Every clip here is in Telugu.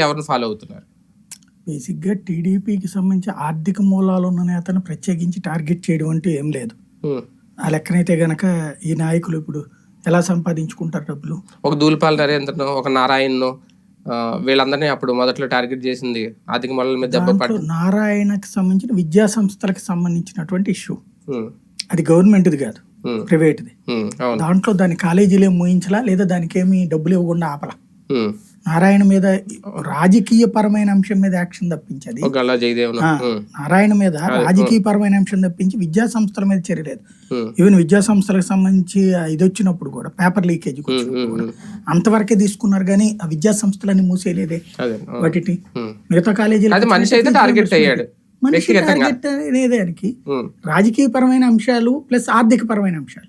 ఎవరిని ఫాలో అవుతున్నారు? బేసిక్గా టీడీపీకి సంబంధించి ఆర్థిక మూలాలు ఉన్న నేతను ప్రత్యేకించి టార్గెట్ చేయడం అంటూ ఏం లేదు. ఆ లెక్కనైతే గనక ఈ నాయకులు ఇప్పుడు ఎలా సంపాదించుకుంటారు డబ్బులు? ఒక దూలిపాల నరేంద్రను ఒక నారాయణను వీళ్ళందరినీ అప్పుడు మొదట్లో టార్గెట్ చేసింది ఆర్థిక మొదల మీద దెబ్బ నారాయణకి సంబంధించిన విద్యా సంస్థలకు సంబంధించినటువంటి ఇష్యూ అది గవర్నమెంట్ది కాదు. ప్రైవేట్ది. దాంట్లో దాని కాలేజీలు ఏం మూయించలా లేదా దానికి ఏమి డబ్బులు ఇవ్వకుండా ఆపలా. నారాయణ మీద రాజకీయ పరమైన అంశం మీద యాక్షన్ తప్పించది. నారాయణ మీద రాజకీయ పరమైన అంశం తప్పించి విద్యా సంస్థల మీద చర్య లేదు. ఈవెన్ విద్యా సంస్థలకు సంబంధించి ఇది వచ్చినప్పుడు కూడా పేపర్ లీకేజ్ అంతవరకే తీసుకున్నారు కానీ ఆ విద్యా సంస్థలన్నీ మూసేయలేదే. వాటిని. మిగతా కాలేజీలు మనిషి అయితే టార్గెట్ అయ్యాడు మనిషి వ్యక్తిగతంగా. టార్గెట్ అనేదానికి ఉమ్, రాజకీయ పరమైన అంశాలు ప్లస్ ఆర్థిక పరమైన అంశాలు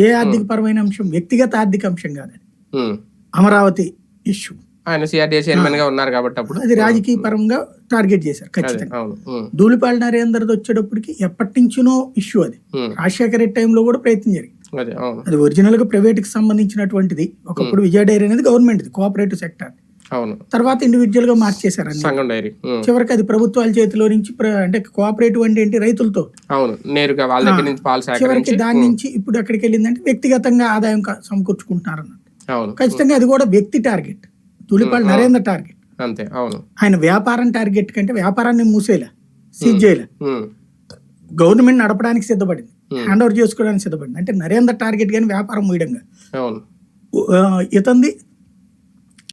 ఏ ఆర్థిక పరమైన అంశం? వ్యక్తిగత ఆర్థిక అంశం కాదు అది. ఉమ్. అమరావతి ఇష్యూ ఆయన సిఆర్డీఏ చైర్మన్గా ఉన్నారు కాబట్టి అప్పుడు. అది రాజకీయ పరంగా టార్గెట్ చేశారు ఖచ్చితంగా. ధూళిపాల నరేందర్ది వచ్చేటప్పటికి ఎప్పటి నుంచినో ఇష్యూ అది. రాజశేఖర రెడ్డి టైంలో కూడా ప్రయత్నం జరిగింది. అదే ఒరిజినల్గా ప్రైవేట్కి సంబంధించినటువంటిది. ఒకప్పుడు విజయ డైరీ అనేది గవర్నమెంట్ కోఆపరేటివ్ సెక్టర్ అవును. తర్వాత ఇండివిజువల్గా మార్చేశారు సంఘం డైరీ. చివరికి అది ప్రభుత్వాల చేతిలో నుంచి అంటే కోఆపరేటివ్ అంటే ఏంటి రైతులతో. అవును. నేరుగా వాళ్ళ దగ్గర నుంచి పాలు చివరికి దాని నుంచి ఇప్పుడు ఎక్కడికి వెళ్ళిందంటే వ్యక్తిగతంగా ఆదాయం సమకూర్చుకుంటున్నారు అవును. ఖచ్చితంగా అది కూడా వ్యక్తి టార్గెట్. తులిపాల్ నరేంద్ర టార్గెట్. అంతే అవును. ఆయన వ్యాపారం టార్గెట్ కంటే వ్యాపారాన్ని మూసేలా సీజ్ చేయలే? గవర్నమెంట్ నడపడానికి సిద్ధపడింది. హ్యాండ్ ఓవర్ చేసుకోవడానికి సిద్ధపడింది. అంటే నరేంద్ర టార్గెట్ కానీ వ్యాపారం మూయడంగా. ఇతంది